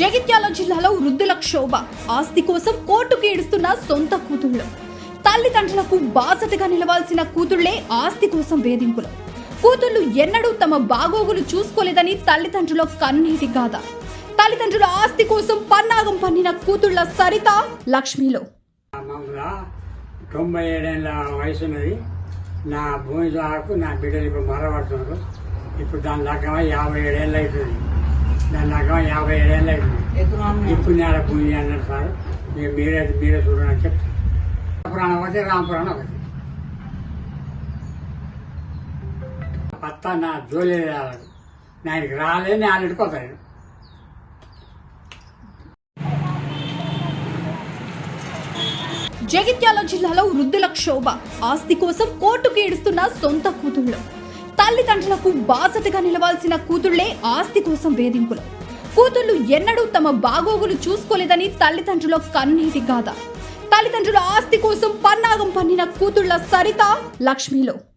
జగిత్యాల జిల్లాలో వృద్ధుల క్షోభ. ఆస్తి కోసం కోర్టుకు ఏడుస్తున్న సొంత కూతుళ్ళు. తల్లిదండ్రులకు బాసటగా నిలవాల్సిన కూతుళ్ళే ఆస్తి కోసం వేధింపులు. కూతుళ్ళు ఎన్నడూ తమ బాగోగులు చూసుకోలేదని తల్లిదండ్రుల కన్నీటి గాథ. తల్లిదండ్రుల ఆస్తి కోసం పన్నాగం పన్నిన కూతుళ్ళ సరిత లక్ష్మిలో. తొంభై ఏడేళ్ళ వయసు ఉన్నది. నా భూమి దాకు నా బిడ్డలు ఇప్పుడు మరవడుతున్నారు. ఇప్పుడు దాని లగ్గమై యాభై ఏడేళ్ళు అవుతుంది. దాని లగ్గమై యాభై ఏడేళ్ళు అవుతుంది ఇప్పుడు నేల భూమి అన్నారు సార్ మీరు మీరే మీరే చూడండి అని చెప్తాను పురాణం ఒకటి రామపురాణం ఒకటి. పత్తా నా జోలి రాలేదు. నాకు రాలేదు నేను ఆడిపోతాను జగిత్యాల జిల్లాలో వృద్ధుల క్షోభ. ఆస్తి కోసం కోర్టుకు ఏడుస్తున్న సొంత కూతుళ్ళు. తల్లిదండ్రులకు బాసటగా నిలవాల్సిన కూతుళ్ళే ఆస్తి కోసం వేధింపులు. కూతుళ్ళు ఎన్నడూ తమ బాగోగులు చూసుకోలేదని తల్లిదండ్రుల కన్నీటి గాథ. తల్లిదండ్రుల ఆస్తి కోసం పన్నాగం పన్నిన కూతుళ్ళ సరిత లక్ష్మిలో.